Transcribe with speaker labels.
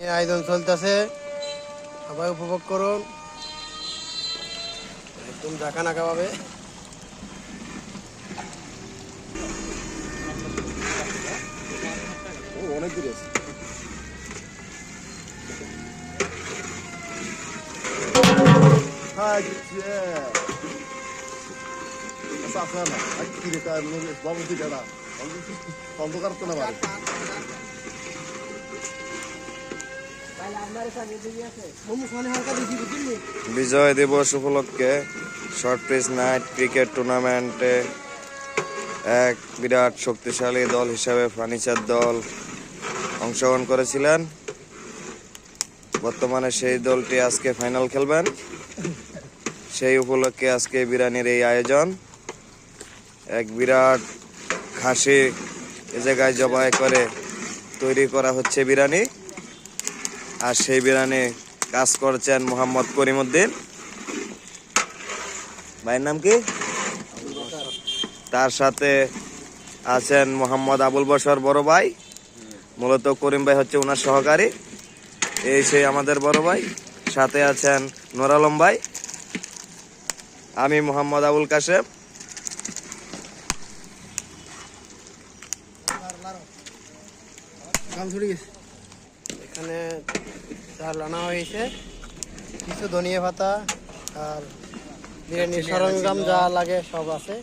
Speaker 1: আয়োজন চলতেছে। সবাই উপভোগ করুন। একদম ডাকা নাকা পাবে।
Speaker 2: অনেক দূরে আছে। হ্যাঁ আপনার না কি রে তার বাবু কি দাদা অন্ধকার
Speaker 3: বিজয় দিবস উপলক্ষে শর্ট পিচ নাইট ক্রিকেট টুর্নামেন্টে এক বিরাট শক্তিশালী দল হিসাবে ফার্নিচার দল অংশগ্রহণ করেছিলেন। বর্তমানে সেই দলটি আজকে ফাইনাল খেলবেন। সেই উপলক্ষে আজকে বিরানির এই আয়োজন। এক বিরাট খাসি এ জায়গায় জবাই করে তৈরি করা হচ্ছে বিরানি। আর সেই বিরানে কাজ করছেন মোহাম্মদ করিমউদ্দিন। ভাইয়ের নাম কি? তার সাথে আছেন মোহাম্মদ আবুল বসর বড় ভাই। মূলত করিম ভাই হচ্ছে ওনার সহকারী। এই সেই আমাদের বড় ভাই। সাথে আছেন নোর আলম ভাই। আমি মোহাম্মদ আবুল কাশেম।
Speaker 1: এখানে চাল আনা হয়েছে। কিছু ধনিয়া পাতা আর বিরিয়ানির সরঞ্জাম যা লাগে সব আছে।